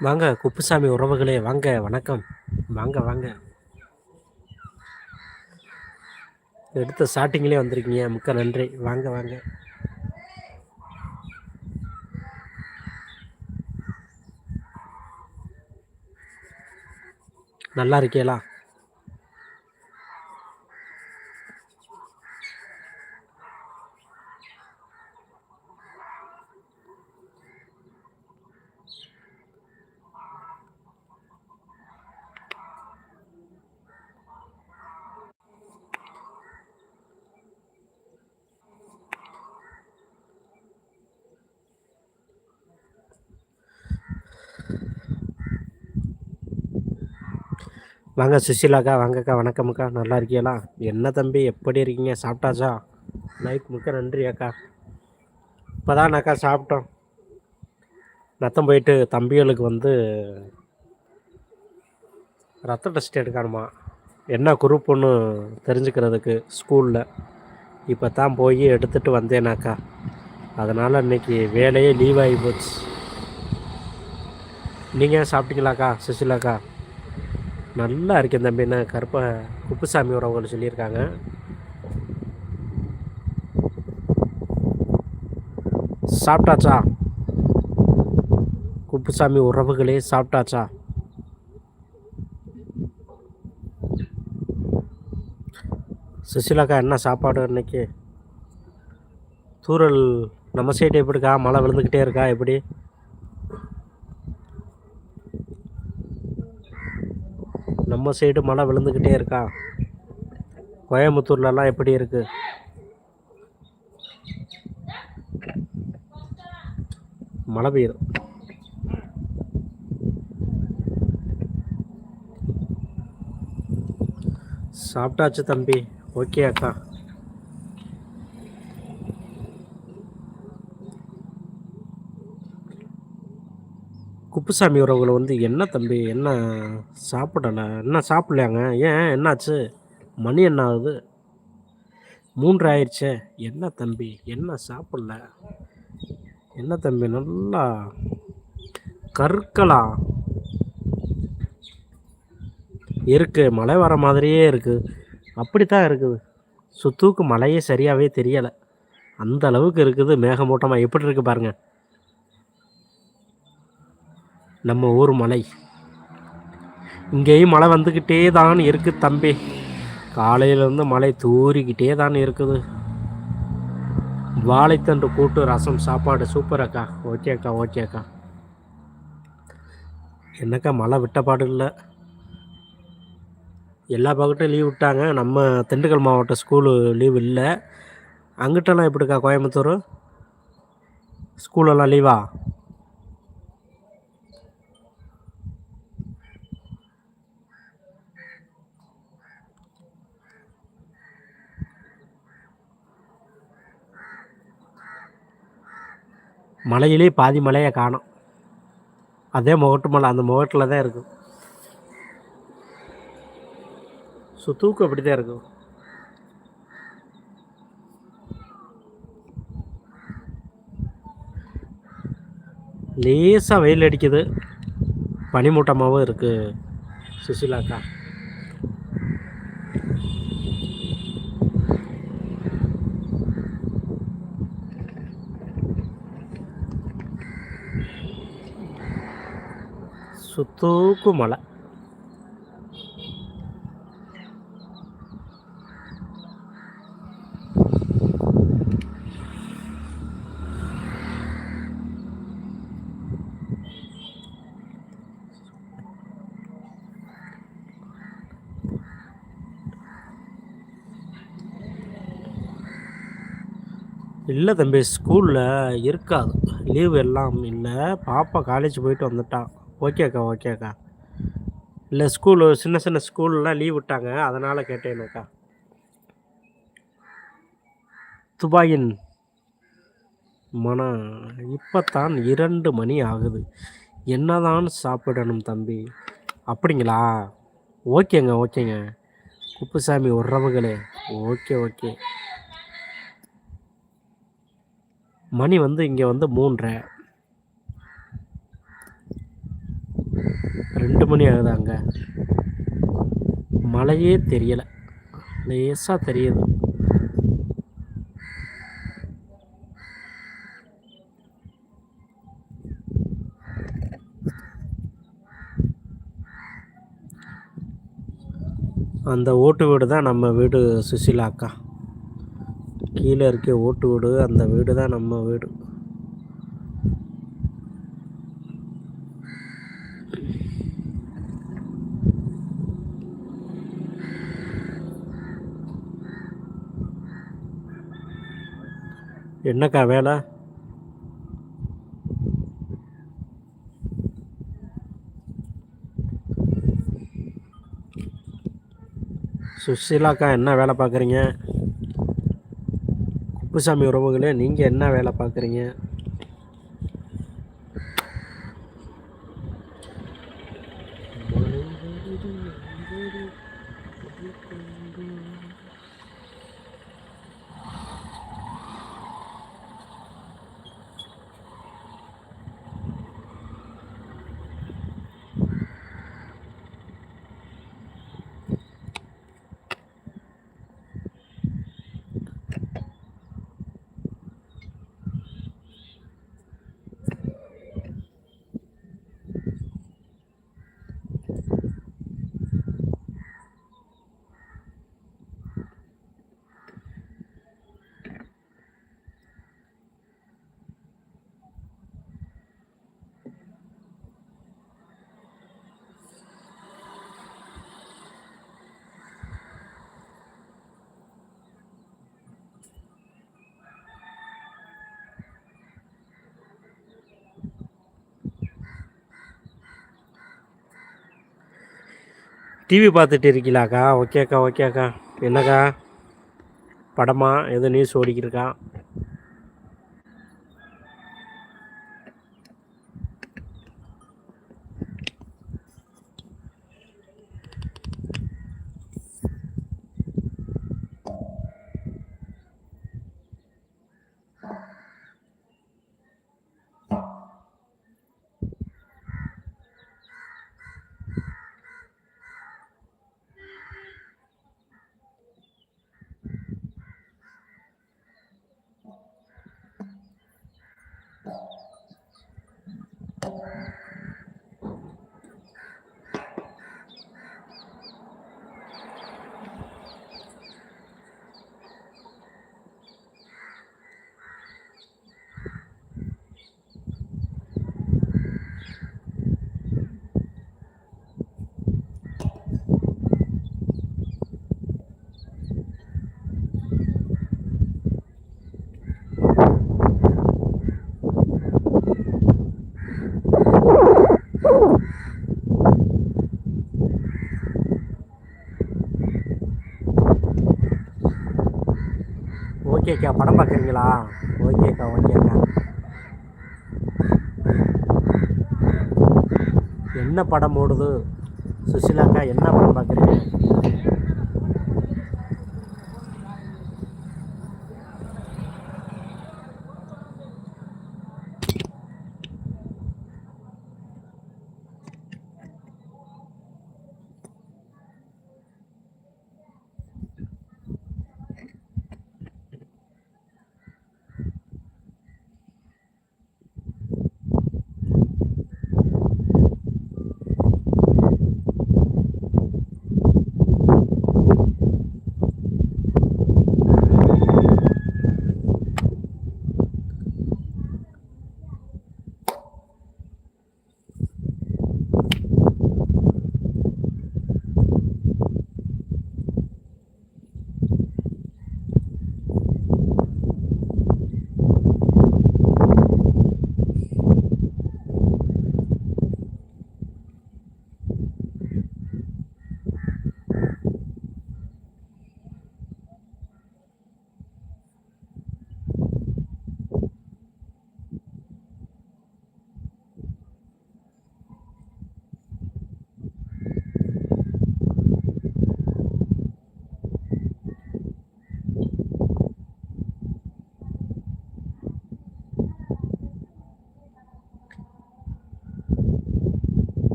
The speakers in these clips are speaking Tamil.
வாங்க குப்புசாமி உறவுகளே வாங்க வணக்கம். வாங்க வாங்க. எடுத்த ஸ்டார்டிங்லேயே வந்திருக்கீங்க மிக்க நன்றி. வாங்க வாங்க. நல்லா இருக்கீங்களா? வாங்க சுஷிலாக்கா வாங்கக்கா வணக்கம்க்கா. நல்லா இருக்கீங்களா? என்ன தம்பி எப்படி இருக்கீங்க? சாப்பிட்டாச்சா? லைக் மிக்க நன்றி அக்கா. இப்போ தான் அக்கா சாப்பிட்டோம். ரத்தம் போயிட்டு தம்பிகளுக்கு வந்து ரத்த டெஸ்ட் எடுக்கணுமா? என்ன குரூப் ஒன்று தெரிஞ்சுக்கிறதுக்கு ஸ்கூலில். இப்போ தான் போய் எடுத்துகிட்டு வந்தேனாக்கா. அதனால் இன்னைக்கு வேலையே லீவ் ஆகி போச்சு. நீங்கள் சாப்பிட்டீங்களாக்கா சுஷிலாக்கா நல்லா இருக்கேன் தம்பின்னு கருப்ப குப்புசாமி அவங்க சொல்லியிருக்காங்க. சாப்பிட்டாச்சா? குப்புசாமி உறவுகளே சாப்பிட்டாச்சா? சுசிலாக்கா என்ன சாப்பாடு இன்னைக்கு? தூரல் நம்ம சைடு எப்படிக்கா மழை விழுந்துக்கிட்டே இருக்கா? எப்படி? நம்ம சைடு மழை விழுந்துக்கிட்டே இருக்கா? கோயம்புத்தூர்லலாம் எப்படி இருக்கு? மழை பெய்யும் சாப்பிட்டாச்சு தம்பி. ஓகே அக்கா. குப்புசாமி உறவுகளை வந்து என்ன தம்பி என்ன சாப்பிடலை என்ன சாப்பிட்லையாங்க? ஏன்? என்னாச்சு? மணி என்ன ஆகுது? மூன்று ஆயிடுச்சே. என்ன தம்பி? என்ன சாப்பிடல? என்ன தம்பி? நல்லா கற்களா இருக்கு. மழை வர மாதிரியே இருக்குது அப்படித்தான் இருக்குது. சுத்தூக்கு மழையே சரியாகவே தெரியலை. அந்த அளவுக்கு இருக்குது மேகமூட்டமாக எப்படி இருக்குது பாருங்கள் நம்ம ஊர் மலை. இங்கேயும் மழை வந்துக்கிட்டே தான் இருக்குது தம்பி. காலையிலேருந்து மழை தூரிக்கிட்டே தான் இருக்குது. வாழைத்தண்டு கூட்டு ரசம் சாப்பாடு சூப்பர் அக்கா. ஓகே அக்கா ஓகே அக்கா. என்னக்கா மழை விட்ட பாடு இல்லை. எல்லா பக்கட்டும் லீவ் விட்டாங்க. நம்ம திண்டுக்கல் மாவட்டம் ஸ்கூலு லீவ் இல்லை. அங்கிட்டலாம் எப்படிக்கா கோயம்புத்தூர்? ஸ்கூலெல்லாம் லீவா மலையிலே பாதி மலையை காணும். அதே முகட்டு மலை அந்த முகட்டில் தான் இருக்கும். ஸோ தூக்கம் அப்படி தான் இருக்கும். லேசாக வெயில் அடிக்குது. பனிமூட்டமாகவும் இருக்குது சுசிலாக்கா. தூக்கு மலை இல்லை தம்பி ஸ்கூலில் இருக்காது. லீவு எல்லாம் இல்லை. பாப்பா காலேஜ் போயிட்டு வந்துட்டான் ஓகே ஓகேக்கா ஓகேக்கா. இல்லை ஸ்கூலு சின்ன சின்ன ஸ்கூல்லாம் லீவ் விட்டாங்க. அதனால் கேட்டேனேக்கா துபாயின் மன இப்போத்தான் இரண்டு மணி ஆகுது. என்னதான் சாப்பிடணும் தம்பி? அப்படிங்களா? ஓகேங்க ஓகேங்க. குப்புசாமி உறவுகளே. Okay okay. மணி வந்து இங்கே வந்து மூன்றரை ரெண்டு மணி ஆகுது அங்கே மழையே தெரியலை. லேசாக தெரியுது. அந்த ஓட்டு வீடு தான் நம்ம வீடு சுசிலா அக்கா கீழே இருக்க ஓட்டு வீடு அந்த வீடு தான் நம்ம வீடு. என்னக்கா வேலை? சுஷீலாக்கா என்ன வேலை பார்க்குறீங்க? குப்புசாமி உறவுகளே நீங்கள் என்ன வேலை பார்க்குறீங்க? டிவி பார்த்துட்டு இருக்கீங்களாக்கா ஓகேக்கா ஓகேக்கா. என்னக்கா? படமா? எதுவும் நியூஸ் ஓடிக்கிருக்கா ஓகேக்கா படம் பார்க்குறீங்களா? ஓகேக்கா ஓகேக்கா. என்ன படம் ஓடுது? சுஷிலாக்கா என்ன படம் பார்க்குறீங்க?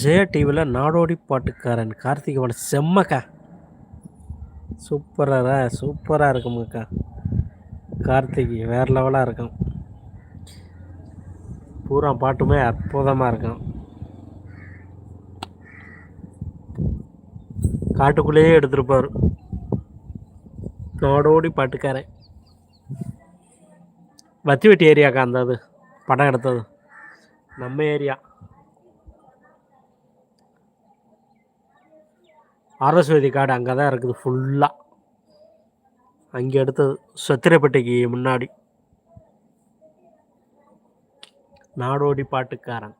ஜெயா டிவியில் நாடோடி பாட்டுக்காரன் கார்த்திகோட செம்மக்கா. சூப்பராக சூப்பராக இருக்குமுக்கா கார்த்திக் வேறு லெவலாக இருக்கும் பூரா பாட்டுமே அற்புதமாக இருக்கும் காட்டுக்குள்ளேயே எடுத்துருப்பார். நாடோடி பாட்டுக்காரன். வத்திவெட்டி ஏரியாக்கா அந்த அது படம் எடுத்தது. நம்ம ஏரியா. அரஸ்வதி காடு அங்கே தான் இருக்குது ஃபுல்லாக அங்கே அடுத்தது சத்திரப்பேட்டைக்கு முன்னாடி. நாடோடி பாட்டுக்காரன்.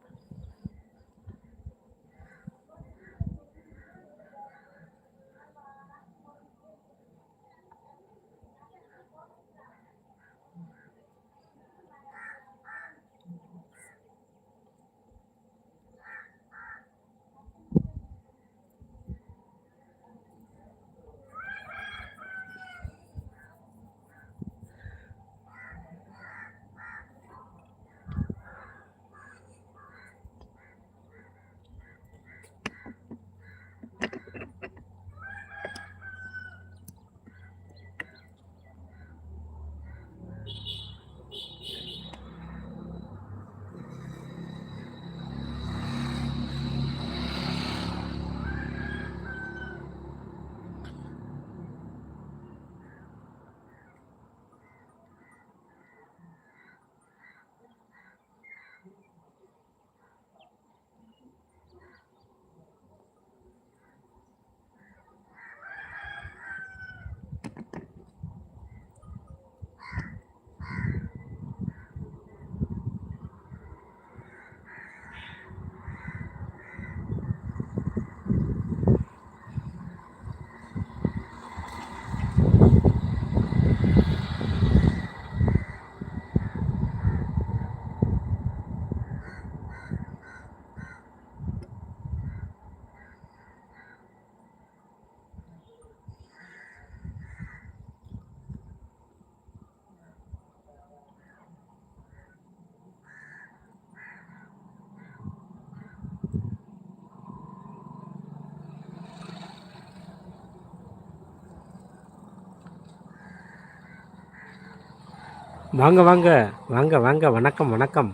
வாங்க வாங்க வாங்க வாங்க வணக்கம் வணக்கம்.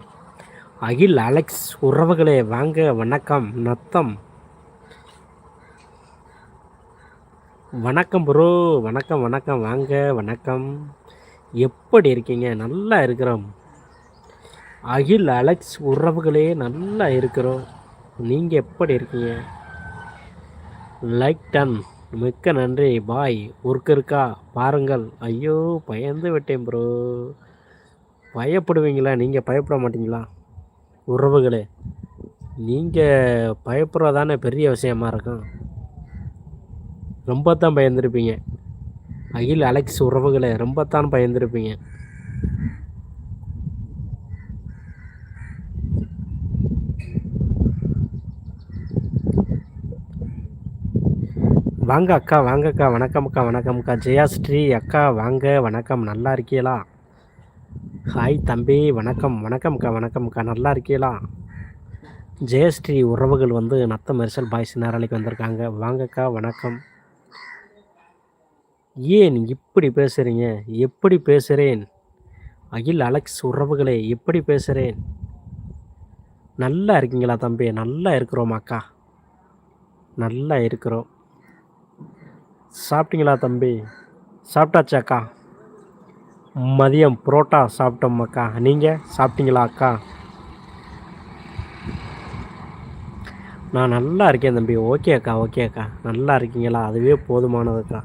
அகில் அலெக்ஸ் உறவுகளே வாங்க வணக்கம் நத்தம். வணக்கம் ப்ரோ வணக்கம் வணக்கம் வாங்க வணக்கம். எப்படி இருக்கீங்க? நல்லா இருக்கிறோம். அகில் அலெக்ஸ் உறவுகளே நல்லா இருக்கிறோம். நீங்கள் எப்படி இருக்கீங்க? லைக் டன். மிக்க நன்றி. பாய். ஒர்க் இருக்கா பாருங்கள். ஐயோ பயந்து விட்டேன் ப்ரோ பயப்படுவீங்களா? நீங்கள் பயப்பட மாட்டீங்களா? உறவுகளே நீங்கள் பயப்படுறதானே பெரிய விஷயமா இருக்கும். ரொம்ப தான் பயந்துருப்பீங்க. அகில் அலெக்ஸ் உறவுகளை ரொம்ப தான் பயந்துருப்பீங்க. வாங்க அக்கா வாங்க அக்கா வணக்கம் அக்கா வணக்கம் அக்கா. ஜெயா ஸ்ரீ அக்கா வாங்க வணக்கம். நல்லா இருக்கீங்களா? ஹாய் தம்பி வணக்கம். வணக்கம்க்கா வணக்கம்க்கா. நல்லா இருக்கீங்களா ஜெயஸ்ரீ உறவுகள் வந்து நத்த மெர்சல் பாய்ஸ் நேரலைக்கு வந்திருக்காங்க. வாங்கக்கா வணக்கம். ஏன் இப்படி பேசுகிறீங்க எப்படி பேசுகிறேன் அகில் அலெக்ஸ் உறவுகளே எப்படி பேசுகிறேன் நல்லா இருக்கீங்களா தம்பி? நல்லா இருக்கிறோம் அக்கா. நல்லா இருக்கிறோம். சாப்பிட்டீங்களா தம்பி? சாப்பிட்டாச்சாக்கா? மதியம் புரோட்டா சாப்பிட்டோம் அக்கா நீங்கள் சாப்பிட்டீங்களா அக்கா நான் நல்லா இருக்கேன் தம்பி. ஓகே அக்கா ஓகே அக்கா நல்லா இருக்கீங்களா? அதுவே போதுமானதுக்கா.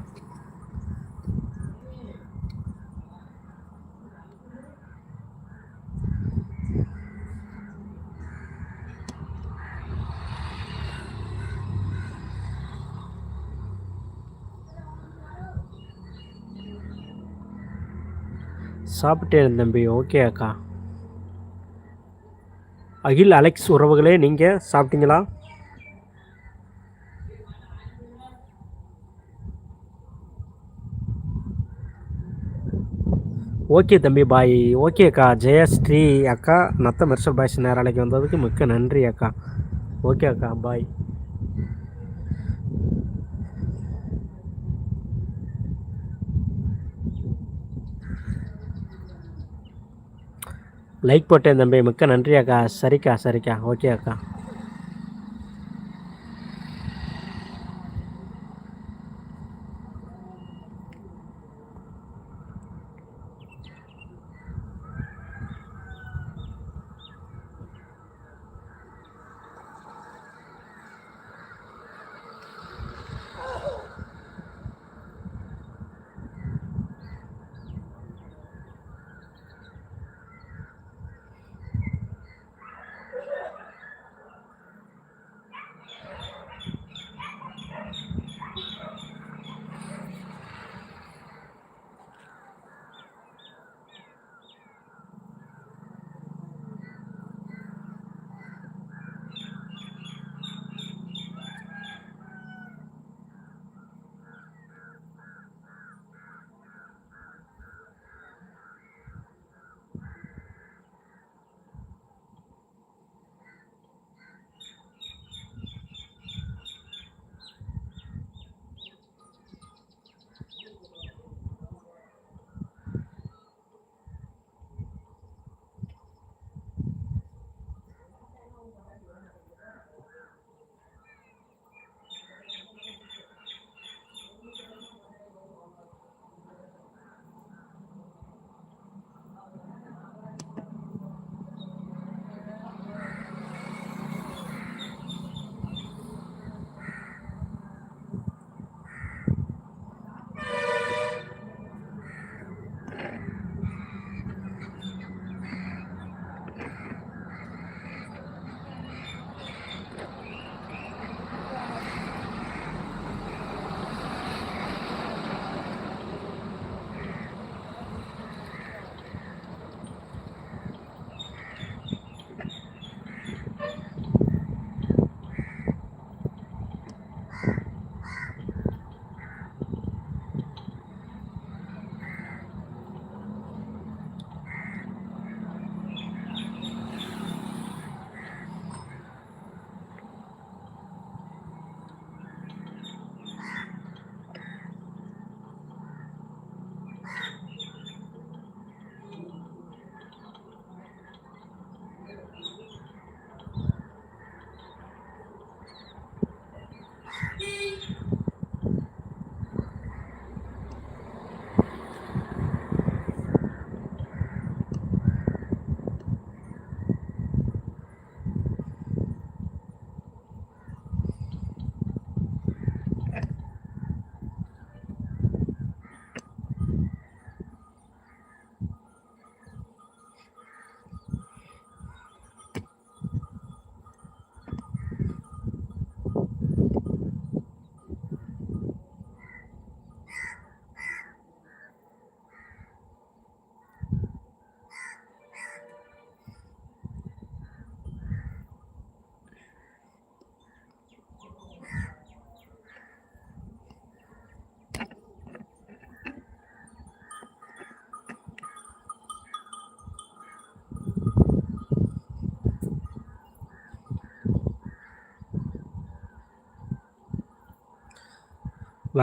சாப்பிட்டேன் தம்பி. ஓகே அக்கா. அகில் அலெக்ஸ் உறவுகளே நீங்கள் சாப்பிட்டீங்களா? ஓகே தம்பி பாய் ஓகே அக்கா. ஜெயஸ்ரீ அக்கா நத்த மெர்சல் பாய்ஸ் நேரலைக்கு வந்ததுக்கு மிக்க நன்றி அக்கா. ஓகே அக்கா பாய் லைக் போட்டேன் தம்பி. மிக்க நன்றி அக்கா சரிக்கா சரிக்கா. ஓகே அக்கா.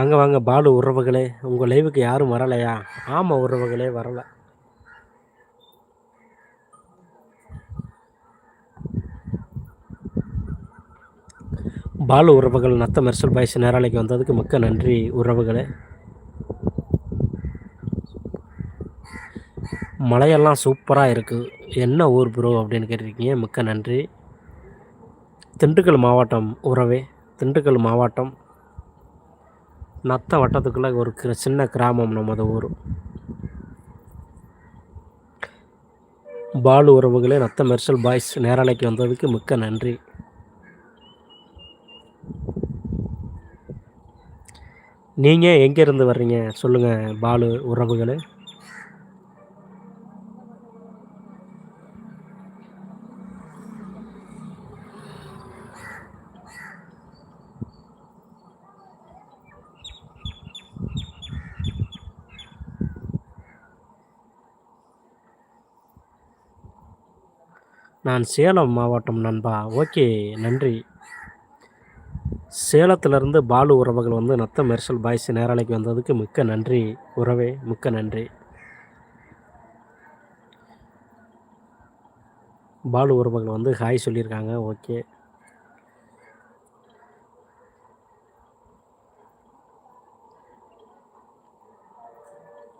வாங்க வாங்க பாலு உறவுகளே உங்கள் லைவுக்கு யாரும் வரலையா? ஆமாம் உறவுகளே வரலை. பாலு உறவுகள் நத்த மெர்சல் பாய்ஸ் நேராலைக்கு வந்ததுக்கு மிக்க நன்றி உறவுகளே. மலையெல்லாம் சூப்பராக இருக்குது என்ன ஊர் ப்ரோ அப்படின்னு கேட்டிருக்கீங்க? மிக்க நன்றி. திண்டுக்கல் மாவட்டம் உறவே. திண்டுக்கல் மாவட்டம் நத்த வட்டத்துக்குள்ளே ஒரு கிர- சின்ன கிராமம் நமது ஊர். பாலு உறவுகளே நத்த மெர்சல் பாய்ஸ் நேரலைக்கு வந்ததுக்கு மிக்க நன்றி. நீங்கள் எங்கேருந்து வர்றீங்க? சொல்லுங்கள் பாலு உறவுகளே. நான் சேலம் மாவட்டம் நண்பா. ஓகே நன்றி. சேலத்திலிருந்து பாலு உறவுகள் வந்து நத்த மெர்சல் பாய்ஸ் நேரலைக்கு வந்ததுக்கு மிக்க நன்றி. உறவே மிக்க நன்றி. பாலு உறவுகள் வந்து ஹாய் சொல்லியிருக்காங்க. ஓகே.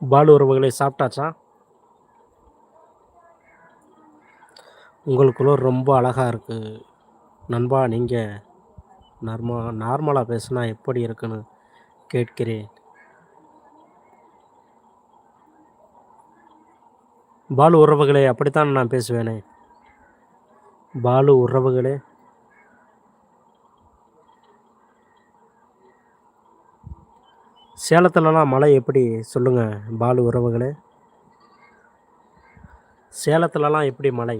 பாலு உறவுகளை சாப்பிட்டாச்சா? உங்களுக்குள்ள ரொம்ப அழகாக இருக்குது நண்பா நீங்கள் நார்மா நார்மலாக பேசுனா எப்படி இருக்குன்னு கேட்கிறேன். பாலு உறவுகளே அப்படித்தான் நான் பேசுவேனே. பாலு உறவுகளே. சேலத்துலலாம் மழை எப்படி? சொல்லுங்கள் பாலு உறவுகளே. சேலத்துலலாம் எப்படி மழை?